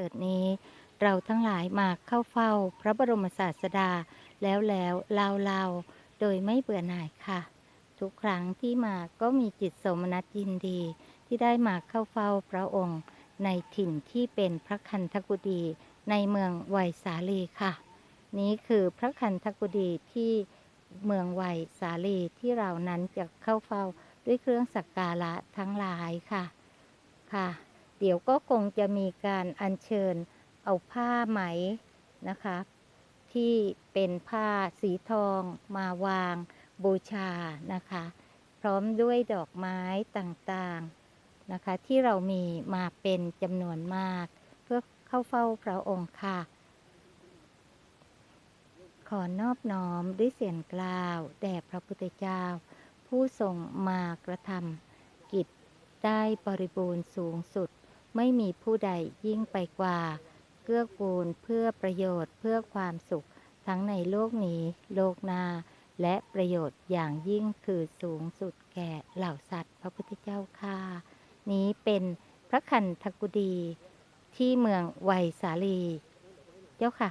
เกิดนี้ เราทั้งหลายมาเข้าเฝ้าพระบรมศาสดา แล้วแล้วเล่าเล่าโดยไม่เบื่อหน่ายค่ะ ทุกครั้งที่มาก็มีจิตสมนัสยินดี ที่ได้มาเข้าเฝ้าพระองค์ ในถิ่นที่เป็นพระคันธกุฎีในเมืองไวยสาลีค่ะ นี้คือพระคันธกุฎีที่เมืองไวยสาลีที่เรานั้นจะเข้าเฝ้าด้วยเครื่องสักการะทั้งหลายค่ะค่ะ เดี๋ยวก็คงจะมีการอัญเชิญเอาผ้าไหมนะคะ ที่เป็นผ้าสีทองมาวางบูชานะคะ พร้อมด้วยดอกไม้ต่างๆนะคะ ที่เรามีมาเป็นจำนวนมาก เพื่อเข้าเฝ้าพระองค์ค่ะ ขอนอบน้อมด้วยเสียงกล่าวแด่พระพุทธเจ้า ผู้ทรงมากระทำกิจได้บริบูรณ์สูงสุด ไม่มีผู้ใดยิ่งไปกว่า เกื้อกูลเพื่อประโยชน์เพื่อความสุข ทั้งในโลกนี้ โลกหน้า และประโยชน์อย่างยิ่งคือสูงสุดแก่เหล่าสัตว์ พระพุทธเจ้าค่ะ นี้เป็นพระคันธกุฎีที่เมืองไวยสาลี เจ้าค่ะ